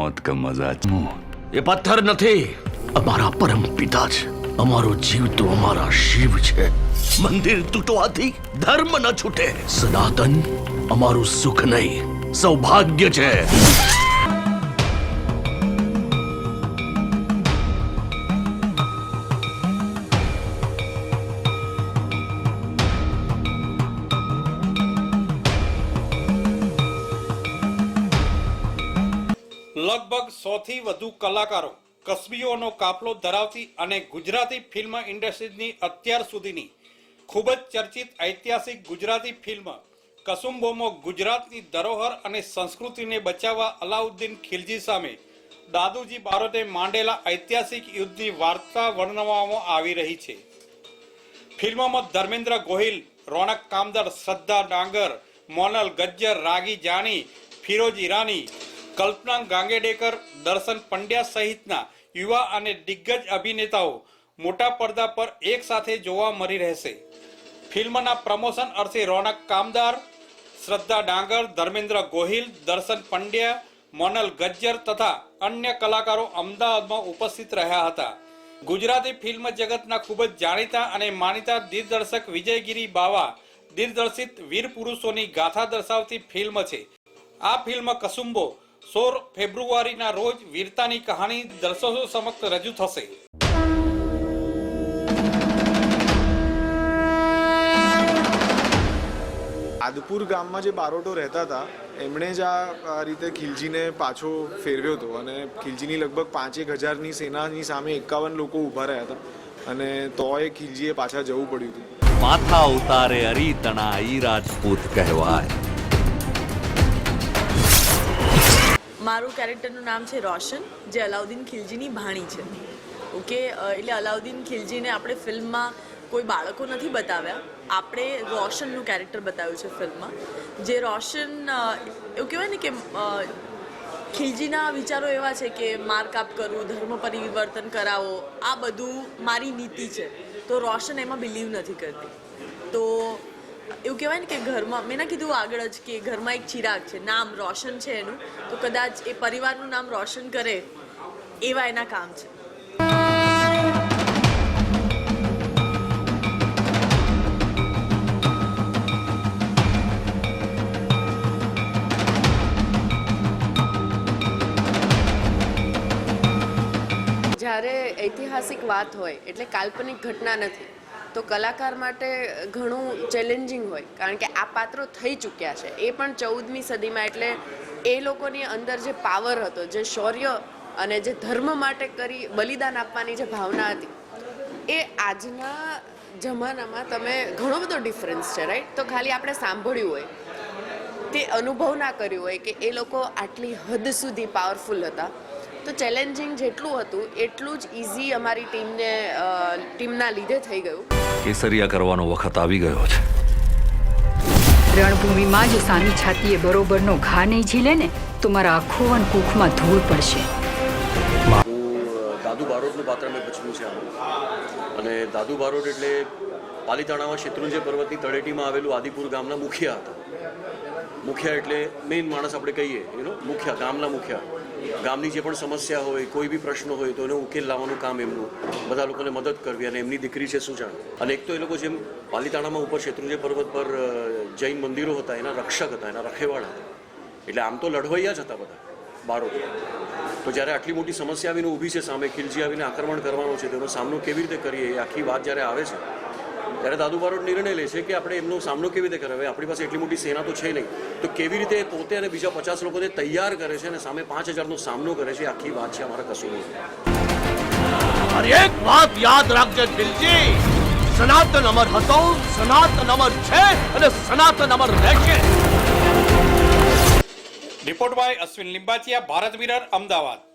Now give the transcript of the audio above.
का मजा એ પથ્થર નથી અમારા પરમ પિતા છે અમારો જીવ તો અમારા શિવ છે મંદિર તૂટવાથી ધર્મ ન છૂટે સનાતન અમારું સુખ નહીં સૌભાગ્ય છે લગભગ સોથી વધુ કલાકારો કસબીઓનો કાફલો ધરાવતી અને ગુજરાતી ફિલ્મ ઇન્ડસ્ટ્રીની અત્યાર સુધીની ખૂબ જ ચર્ચિત ઐતિહાસિક ગુજરાતી ફિલ્મ કસુંબોમાં ગુજરાતની ધરોહર અને સંસ્કૃતિને બચાવવા અલાઉદ્દીન ખિલજી સામે દાદુજી બારોટે માંડેલા ઐતિહાસિક યુદ્ધની વાર્તા વર્ણવવામાં આવી રહી છે. ફિલ્મમાં ધર્મેન્દ્ર ગોહિલ, રોનક કામદર શ્રદ્ધા ડાંગર, મોનલ ગજ્જર, રાગી જાની, ફિરોજ ઈરાની કલ્પના ગાંગેડેકર, દર્શન પંડ્યા સહિતના યુવા અને દિગ્ગજ અભિનેતાઓ મોટા પડદા પર એક સાથે જોવા મળી રહેશે. ફિલ્મના પ્રમોશન અર્થે રોનક કામદાર, શ્રદ્ધા ડાંગર, ધર્મેન્દ્ર ગોહિલ, દર્શન પંડ્યા, મોનલ ગજ્જર તથા અન્ય કલાકારો અમદાવાદમાં ઉપસ્થિત રહ્યા હતા. ગુજરાતી ફિલ્મ જગતના ખૂબ જ જાણીતા અને માનીતા દિગ્દર્શક વિજયગીરી બાવા દિગ્દર્શિત વીર પુરુષોની ગાથા દર્શાવતી ફિલ્મ છે. આ ફિલ્મ કસુંબો સોળ ફેબ્રુઆરીના રોજ વીરતાની કહાણી દર્શકો સમક્ષ રજૂ થશે. આદપુર ગામમાં જે બારોટો રહેતા હતા એમણે જ આ રીતે ખિલજીને પાછો ફેરવ્યો હતો અને ખિલજીની લગભગ પાંચેક હજારની સેનાની સામે એકાવન લોકો ઊભા રહ્યા હતા અને તોય ખિલજીએ પાછા જવું પડ્યું હતું. માથા ઉતારે અરીતણા ઈ રાજપૂત કહેવાય. મારું કેરેક્ટરનું નામ છે રોશન, જે અલાઉદ્દીન ખિલજીની ભાણી છે. ઓકે એટલે અલાઉદ્દીન ખિલજીને આપણે ફિલ્મમાં કોઈ બાળકો નથી બતાવ્યા. આપણે રોશનનું કેરેક્ટર બતાવ્યું છે ફિલ્મમાં. જે રોશન એવું કહેવાય ને કે ખિલજીના વિચારો એવા છે કે મારકાપ કરવું ધર્મ પરિવર્તન કરાવો, આ બધું મારી નીતિ છે. તો રોશન એમાં બિલીવ નથી કરતી. તો એવું કહેવાય ને કે ઘરમાં, મેં ના કીધું આગળ જ કે ઘરમાં એક ચિરાગ છે, નામ રોશન છે એનું. તો કદાચ એ પરિવારનું નામ રોશન કરે એવા એના કામ છે. જ્યારે ઐતિહાસિક વાત હોય, એટલે કાલ્પનિક ઘટના નથી. તો કલાકાર માટે ઘણું ચેલેન્જિંગ હોય, કારણ કે આ પાત્રો થઈ ચૂક્યા છે. એ પણ ચૌદમી સદીમાં, એટલે એ લોકોની અંદર જે પાવર હતો, જે શૌર્ય અને જે ધર્મ માટે કરી બલિદાન આપવાની જે ભાવના હતી, એ આજના જમાનામાં તમે ઘણો બધો ડિફરન્સ છે રાઈટ તો ખાલી આપણે સાંભળ્યું હોય, તે અનુભવ ના કર્યું હોય કે એ લોકો આટલી હદ સુધી પાવરફુલ હતા. તો ચેલેન્જિંગ જેટલું હતું એટલું જ ઇઝી અમારી ટીમને ટીમના લીધે થઈ ગયું. કેસરિયા કરવાનો વખત આવી ગયો છે. રણભૂમિમાં જ સાની છાતીએ બરોબરનો ઘા નહીં ઝીલે ને તો મારા આખો વન કૂખમાં ધૂળ પડશે. દાદુ બારોટનું પાત્ર મેં ભજવ્યું છે આમાં. અને દાદુ બારોટ એટલે પાલીતાણામાં શેત્રુંજય પર્વતની તળેટીમાં આવેલું આદિપુર ગામના મુખિયા હતા. મુખિયા એટલે મેઇન માણસ આપણે કહીએ યુ મુખિયા ગામના મુખિયા. ગામની જે પણ સમસ્યા હોય, કોઈ બી પ્રશ્ન હોય, તો એનો ઉકેલ લાવવાનું કામ એમનું. બધા લોકોને મદદ કરવી અને એમની દીકરી છે શું જાણ. અને એક તો એ લોકો જેમ પાલીતાણામાં ઉપર શેત્રુંજય પર્વત પર જૈન મંદિરો હતા, એના રક્ષક હતા, એના રખેવાળ હતા. એટલે આમ તો લડવૈયા જ હતા બધા બાળકો તો જ્યારે આટલી મોટી સમસ્યા આવીને ઊભી છે, સામે ખિલજી આવીને આક્રમણ કરવાનો છે તેનો સામનો કેવી રીતે કરીએ, એ આખી વાત જ્યારે આવે છે ત્યારે દાદુ બારોટ નિર્ણય લે છે કે આપણે એમનો સામનો કેવી રીતે કરે હવે આપણી પાસે એટલી મોટી સેના તો છે નહીં. તો કેવી રીતે પોતે અને બીજા પચાસ લોકોને તૈયાર કરે છે અને સામે પાંચ હજારનો સામનો કરે છે? આખી વાત છે અમારા કસૂરની અરે એક વાત યાદ રાખજે દિલજી. સનાતન અમર હતો સનાતન અમર છે અને સનાતન અમર રહેશે. Report by Ashwin Limbachiya Bharat Mirror Ahmedabad.